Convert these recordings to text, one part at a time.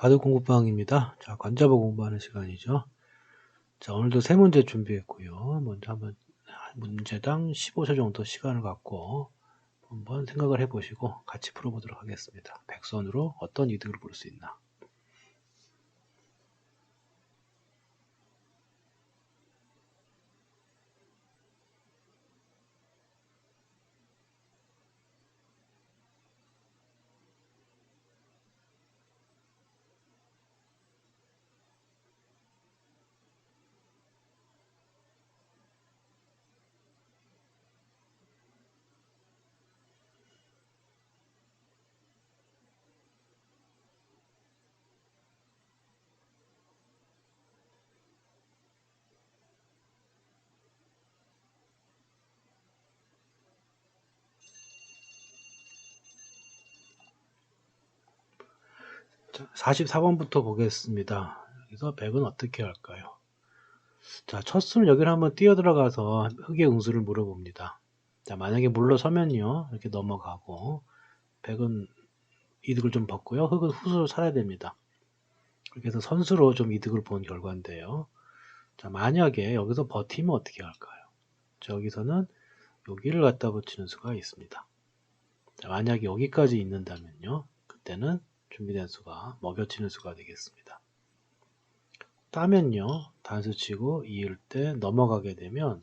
바둑 공부방입니다. 자, 관자보 공부하는 시간이죠. 자, 오늘도 세 문제 준비했고요. 먼저 한번 문제당 15초 정도 시간을 갖고 한번 생각을 해보시고 같이 풀어보도록 하겠습니다. 백선으로 어떤 이득을 볼 수 있나. 44번부터 보겠습니다. 여기서 100은 어떻게 할까요? 자, 첫 수는 여기를 한번 뛰어 들어가서 흑의 응수를 물어봅니다. 자, 만약에 물러서면요. 이렇게 넘어가고 100은 이득을 좀 벗고요. 흑은 후수로 살아야 됩니다. 그렇게 해서 선수로 좀 이득을 본 결과인데요. 자, 만약에 여기서 버티면 어떻게 할까요? 자, 여기서는 여기를 갖다 붙이는 수가 있습니다. 자, 만약에 여기까지 있는다면요. 그때는 준비된 수가 먹여치는 수가 되겠습니다. 따면요. 단수 치고 이을 때 넘어가게 되면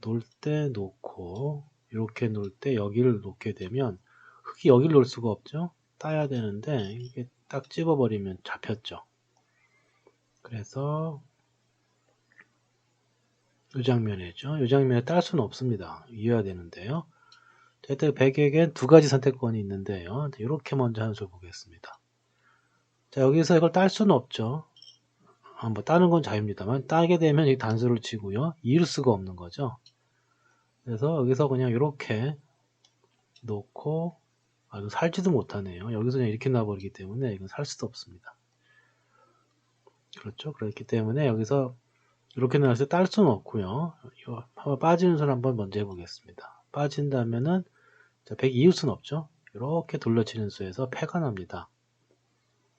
놓을 때 놓고 이렇게 놓을 때 여기를 놓게 되면 흙이 여기를 놓을 수가 없죠. 따야 되는데 이게 딱 집어버리면 잡혔죠. 그래서 이 장면이죠. 이 장면에 딸 수는 없습니다. 이어야 되는데요. 일단 100에겐 두 가지 선택권이 있는데요. 이렇게 먼저 한 수 보겠습니다. 자, 여기서 이걸 딸 수는 없죠. 아, 뭐 따는 건 자유입니다만 따게 되면 이 단수를 치고요. 이을 수가 없는 거죠. 그래서 여기서 그냥 이렇게 놓고 아, 이거 살지도 못하네요. 여기서 그냥 이렇게 놔버리기 때문에 이건 살 수도 없습니다. 그렇죠. 그렇기 때문에 여기서 이렇게 때딸 수는 없고요. 이거 한번 빠지는 손 한번 먼저 해보겠습니다. 빠진다면은 자, 100 이을 수는 없죠. 이렇게 둘러치는 수에서 패가 납니다.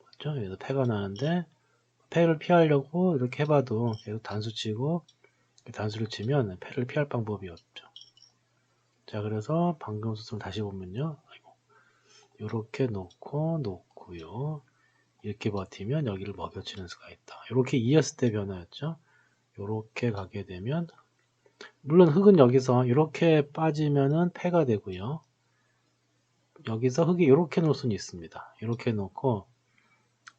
맞죠? 여기서 패가 나는데 패를 피하려고 이렇게 해봐도 계속 단수 치고 단수를 치면 패를 피할 방법이 없죠. 자, 그래서 방금 수술 다시 보면요. 이렇게 놓고 놓고요. 이렇게 버티면 여기를 먹여치는 수가 있다. 이렇게 이었을 때 변화였죠. 이렇게 가게 되면 물론 흙은 여기서 이렇게 빠지면은 패가 되고요. 여기서 흙이 이렇게 놓을 수는 있습니다. 이렇게 놓고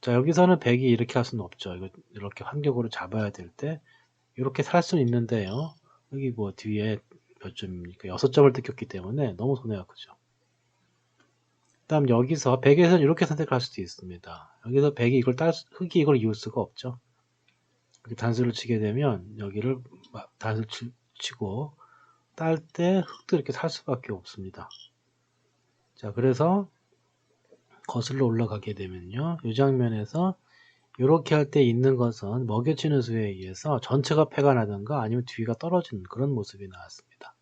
자 여기서는 100이 이렇게 할 수는 없죠. 이거 이렇게 환경으로 잡아야 될 때 이렇게 살 수는 있는데요. 여기 뭐 뒤에 몇 점입니까? 6점을 뜯겼기 때문에 너무 손해가 크죠. 그 다음 여기서 100에서는 이렇게 선택할 수도 있습니다. 여기서 100이 이걸 딸, 흙이 이걸 이을 수가 없죠. 이렇게 단수를 치게 되면 여기를 단수 치고 딸 때 흙도 이렇게 살 수밖에 없습니다. 자, 그래서 거슬러 올라가게 되면요. 이 장면에서 이렇게 할 때 있는 것은 먹여치는 수에 의해서 전체가 패가 나든가 아니면 뒤가 떨어지는 그런 모습이 나왔습니다.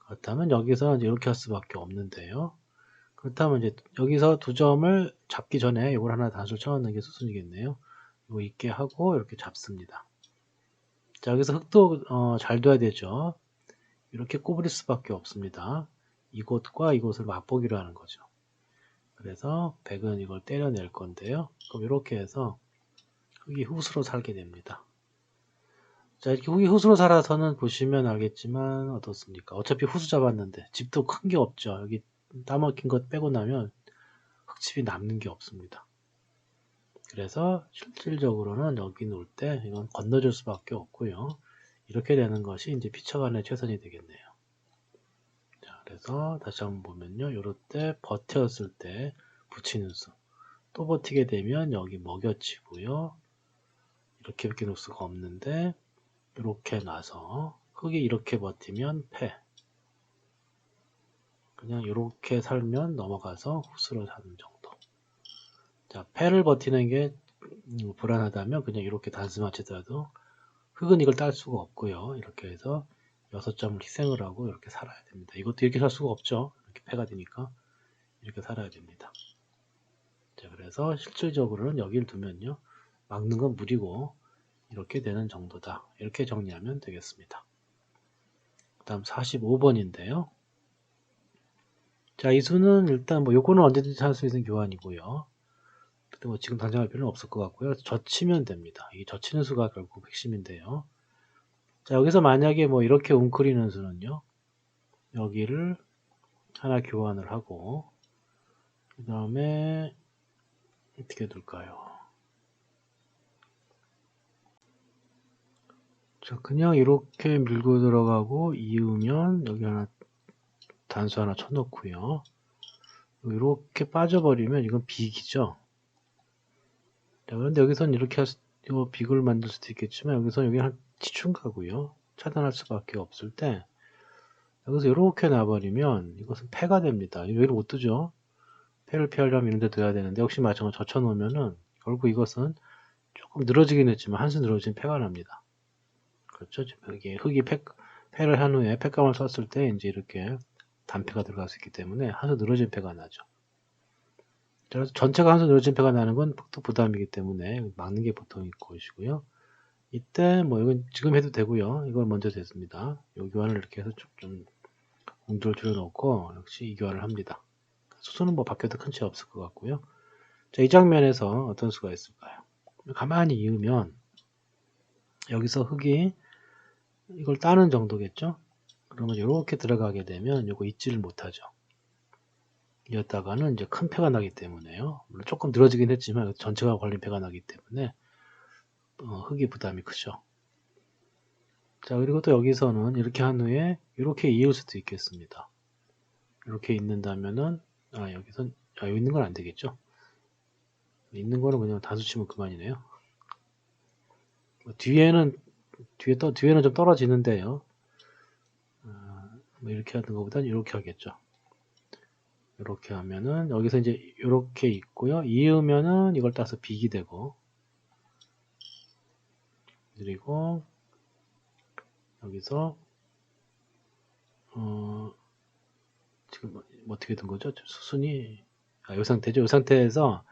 그렇다면 여기서 이렇게 할 수밖에 없는데요. 그렇다면 이제 여기서 두 점을 잡기 전에 이걸 하나 단수를 쳐놓는 게 수순이겠네요. 이거 있게 하고 이렇게 잡습니다. 자 여기서 흙도 어, 잘 둬야 되죠. 이렇게 꼬부릴 수밖에 없습니다. 이곳과 이곳을 맛보기로 하는 거죠. 그래서 100은 이걸 때려낼 건데요. 그럼 이렇게 해서 흙이 후수로 살게 됩니다. 자 이렇게 흙이 후수로 살아서는 보시면 알겠지만 어떻습니까? 어차피 후수 잡았는데 집도 큰 게 없죠. 여기 따먹힌 것 빼고 나면 흙집이 남는 게 없습니다. 그래서 실질적으로는 여기 놓을 때 이건 건너줄 수밖에 없고요. 이렇게 되는 것이 이제 피처간의 최선이 되겠네요. 자, 그래서 다시 한번 보면요. 이럴 때 버텼을 때 붙이는 수. 또 버티게 되면 여기 먹여치고요. 이렇게밖에 놓을 수가 없는데 이렇게 놔서 흙이 이렇게 버티면 패. 그냥 이렇게 살면 넘어가서 후스로 사는 정도. 자, 패를 버티는 게 음, 불안하다면 그냥 이렇게 단수 맞추더라도 흙은 이걸 딸 수가 없고요. 이렇게 해서 6점을 희생을 하고 이렇게 살아야 됩니다. 이것도 이렇게 살 수가 없죠. 이렇게 패가 되니까 이렇게 살아야 됩니다. 자, 그래서 실질적으로는 여기를 두면요. 막는 건 무리고 이렇게 되는 정도다. 이렇게 정리하면 되겠습니다. 그 다음 45번인데요. 자, 이 수는 일단 뭐 요거는 언제든지 찾을 수 있는 교환이고요. 근데 뭐 지금 당장 할 필요는 없을 것 같고요. 젖히면 됩니다. 이게 젖히는 수가 결국 핵심인데요. 자, 여기서 만약에 뭐 이렇게 웅크리는 수는요. 여기를 하나 교환을 하고 그 다음에 어떻게 둘까요? 자, 그냥 이렇게 밀고 들어가고 이으면 여기 하나 단수 하나 쳐놓고요. 이렇게 빠져버리면 이건 비기죠. 자, 그런데 여기선 이렇게 요 비글 만들 수도 있겠지만 여기서 여기 한 치춘가고요. 차단할 수밖에 없을 때 여기서 이렇게 놔버리면 이것은 패가 됩니다. 여기를 못 두죠. 패를 피하려면 이런 데 둬야 되는데 역시 마찬가지로 젖혀놓으면은 결국 이것은 조금 늘어지긴 했지만 한수 늘어진 패가 납니다. 그렇죠. 이게 흙이 패, 패를 한 후에 패감을 썼을 때 이제 이렇게 단패가 들어갈 수 있기 때문에 한수 늘어진 패가 나죠. 그래서 전체가 한수 늘어진 패가 나는 건 또 부담이기 때문에 막는 게 보통일 것이고요. 이때 뭐 이건 지금 해도 되고요. 이걸 먼저 됐습니다. 요 교환을 이렇게 해서 좀, 좀 공조를 줄여놓고 역시 이 교환을 합니다. 수수는 뭐 바뀌어도 큰 차이 없을 것 같고요. 자, 이 장면에서 어떤 수가 있을까요? 가만히 이으면 여기서 흙이 이걸 따는 정도겠죠? 그러면 이렇게 들어가게 되면 이거 잊지를 못하죠. 이었다가는 이제 큰 패가 나기 때문에요. 물론 조금 늘어지긴 했지만 전체가 걸린 패가 나기 때문에 어, 흙이 부담이 크죠. 자 그리고 또 여기서는 이렇게 한 후에 이렇게 이을 수도 있겠습니다. 이렇게 있는다면은 아 여기선 아 여기 있는 건 안 되겠죠. 있는 거는 그냥 단수 치면 그만이네요. 뭐 뒤에는 뒤에 또 뒤에는 좀 떨어지는데요. 아, 뭐 이렇게 하는 것보다는 이렇게 하겠죠. 이렇게 하면은 여기서 이제 이렇게 있고요. 이으면은 이걸 따서 비기 되고 그리고 여기서 어 지금 뭐, 뭐 어떻게 된 거죠? 수순이 아, 이 상태죠. 이 상태에서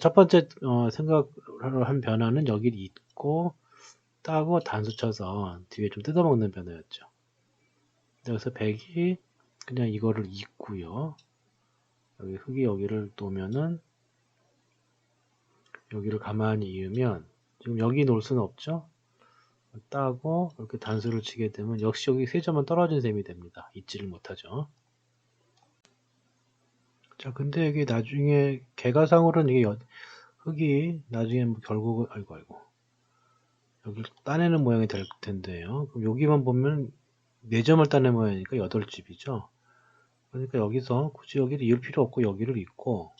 첫 번째 어, 생각을 한 변화는 여기 있고 따고 단수 쳐서 뒤에 좀 뜯어먹는 변화였죠. 그래서 100이 그냥 이거를 잊고요. 여기 흙이 여기를 놓으면은 여기를 가만히 이으면 지금 여기 놓을 수는 없죠. 따고 이렇게 단수를 치게 되면 역시 여기 세 점은 떨어진 셈이 됩니다. 잊지를 못하죠. 자, 근데 여기 나중에 개가상으로는 이게 여, 흙이 나중에 뭐 결국은 아이고 아이고 여기 따내는 모양이 될 텐데요. 그럼 여기만 보면 4점을 따낸 모양이니까 8집이죠. 그러니까 여기서 굳이 여기를 이을 필요 없고 여기를 잊고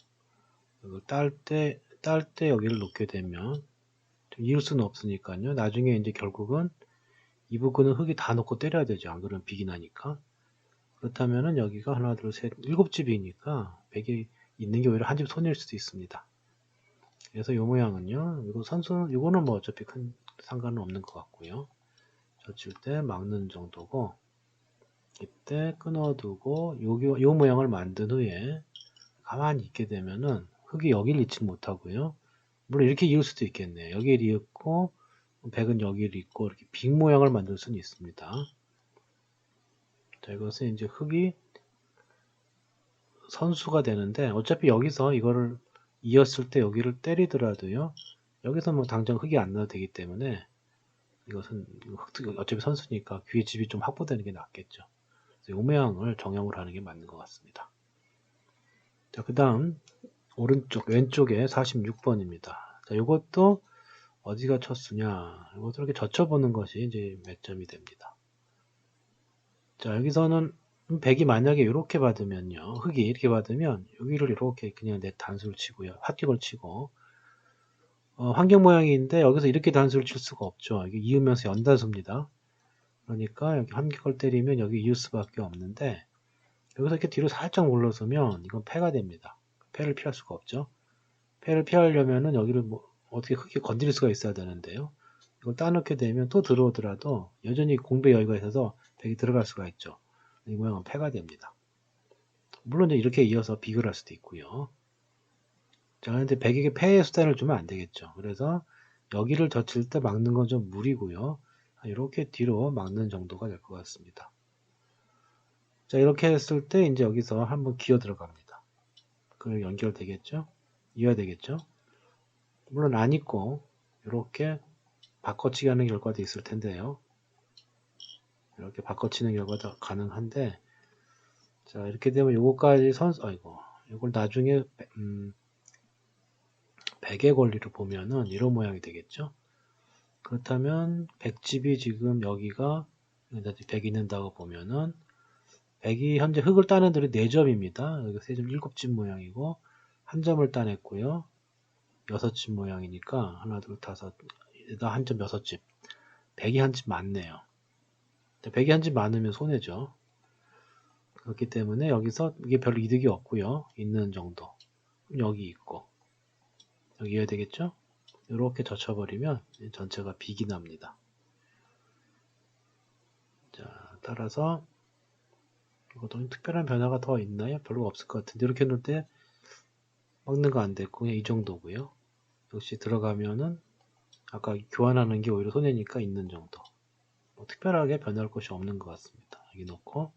딸 때, 딸 때 여기를 놓게 되면 이을 수는 없으니까요. 나중에 이제 결국은 이 부분은 흙이 다 놓고 때려야 되죠. 안 그러면 비기 나니까. 그렇다면은 여기가 하나, 둘, 셋, 일곱 집이니까 100이 있는 게 오히려 한 집 손일 수도 있습니다. 그래서 이 모양은요. 이거 선수, 이거는 뭐 어차피 큰 상관은 없는 것 같고요. 젖힐 때 막는 정도고 이때 끊어두고 요, 요 모양을 만든 후에 가만히 있게 되면은 흙이 여기를 잊지 못하고요. 물론 이렇게 이을 수도 있겠네요. 여기를 이었고 백은 여기를 있고 이렇게 빅 모양을 만들 수는 있습니다. 자 이것은 이제 흙이 선수가 되는데 어차피 여기서 이거를 이었을 때 여기를 때리더라도요. 여기서 뭐 당장 흙이 안 나도 되기 때문에 이것은 어차피 선수니까 귀의 집이 좀 확보되는 게 낫겠죠. 이 모양을 정형으로 하는 게 맞는 것 같습니다. 자, 그 다음 오른쪽 왼쪽에 46번입니다. 자, 이것도 어디가 첫 수냐? 이것도 이렇게 젖혀보는 것이 이제 몇 점이 됩니다. 자 여기서는 100이 만약에 이렇게 받으면요. 흙이 이렇게 받으면 여기를 이렇게 그냥 내 단수를 치고요. 합격을 치고. 어, 환경 모양인데 여기서 이렇게 단수를 칠 수가 없죠. 이게 이으면서 연단수입니다. 그러니까 여기 합격을 때리면 여기 이을 수밖에 없는데 여기서 이렇게 뒤로 살짝 물러서면 이건 패가 됩니다 패를 피할 수가 없죠 패를 피하려면은 여기를 뭐 어떻게 크게 건드릴 수가 있어야 되는데요. 이걸 따놓게 되면 또 들어오더라도 여전히 공배 여유가 있어서 백이 들어갈 수가 있죠. 이 모양은 패가 됩니다. 물론 이렇게 이어서 비교를 할 수도 있고요. 자, 근데 백에게 폐의 수단을 주면 안 되겠죠. 그래서 여기를 젖힐 때 막는 건 좀 무리고요. 이렇게 뒤로 막는 정도가 될 것 같습니다. 자, 이렇게 했을 때 이제 여기서 한번 기어 들어갑니다. 그럼 연결되겠죠? 이어야 되겠죠? 물론 안 있고 이렇게 바꿔치기 하는 결과도 있을 텐데요. 이렇게 바꿔치는 결과도 가능한데 자 이렇게 되면 요거까지 선수 아이고 이걸 나중에 음, 백의 권리를 보면은 이런 모양이 되겠죠. 그렇다면 백집이 지금 여기가 100이 있는다고 보면은 100이 현재 흙을 따는 들이 4점입니다. 여기 3점 7집 모양이고 한 점을 따냈고요. 6집 모양이니까 하나 둘 다섯 에다 한 점 6집 100이 한 집 많네요. 100이 한 집 많으면 손해죠. 그렇기 때문에 여기서 이게 별로 이득이 없고요. 있는 정도. 여기 있고 여기 해야 되겠죠? 이렇게 젖혀버리면 전체가 비기 납니다. 자, 따라서 이것도 특별한 변화가 더 있나요? 별로 없을 것 같은데 이렇게 놓을 때 먹는 거 안 됐고 그냥 이 정도고요. 역시 들어가면은 아까 교환하는 게 오히려 손해니까 있는 정도. 뭐 특별하게 변할 것이 없는 것 같습니다. 여기 놓고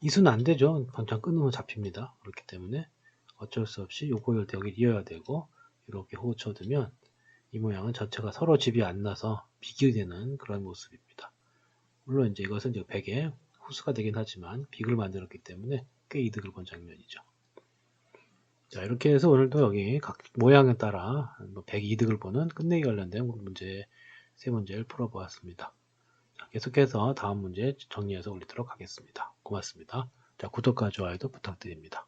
이 수는 안 되죠. 반찬 끊으면 잡힙니다. 그렇기 때문에 어쩔 수 없이 요거를 여기 이어야 되고 이렇게 호흡 쳐두면 이 모양은 전체가 서로 집이 안 나서 비교되는 그런 모습입니다. 물론 이제 이것은 이제 100의 후수가 되긴 하지만 빅을 만들었기 때문에 꽤 이득을 본 장면이죠. 자 이렇게 해서 오늘도 여기 각 모양에 따라 100 이득을 보는 끝내기 관련된 문제 세 문제를 풀어보았습니다. 자, 계속해서 다음 문제 정리해서 올리도록 하겠습니다. 고맙습니다. 자 구독과 좋아요도 부탁드립니다.